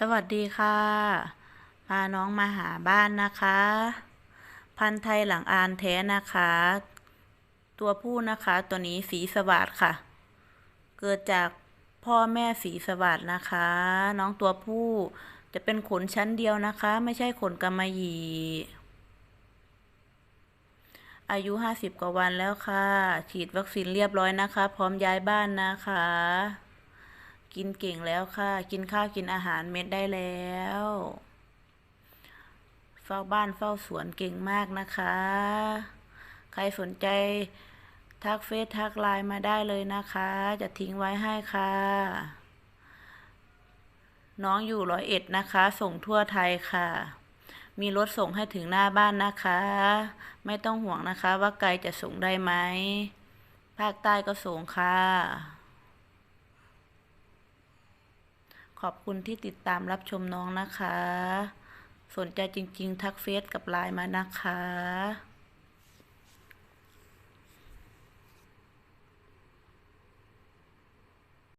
สวัสดีค่ะ พาน้องมาหาบ้านนะคะ พันธุ์ไทยหลังอานแท้นะคะ ตัวผู้นะคะ ตัวนี้สีสวัสดค่ะ เกิดจากพ่อแม่สีสวัสดนะคะ น้องตัวผู้จะเป็นขนชั้นเดียวนะคะ ไม่ใช่ขนกำมะหยี่ อายุห้าสิบกว่าวันแล้วค่ะ ฉีดวัคซีนเรียบร้อยนะคะ พร้อมย้ายบ้านนะคะ กินเก่งแล้วค่ะ กินข้าวกินอาหารเม็ดได้แล้ว เฝ้าบ้านเฝ้าสวนเก่งมากนะคะ ใครสนใจทักเฟซทักไลน์มาได้เลยนะคะ จะทิ้งไว้ให้ค่ะ น้องอยู่ร้อยเอ็ดนะคะ ส่งทั่วไทยค่ะ มีรถส่งให้ถึงหน้าบ้านนะคะ ไม่ต้องห่วงนะคะว่าไกลจะส่งได้ไหมภาคใต้ก็ส่งค่ะ ขอบคุณที่ติดตามรับชมน้องนะคะ สนใจจริง ๆ ทักเฟซกับไลน์มานะคะ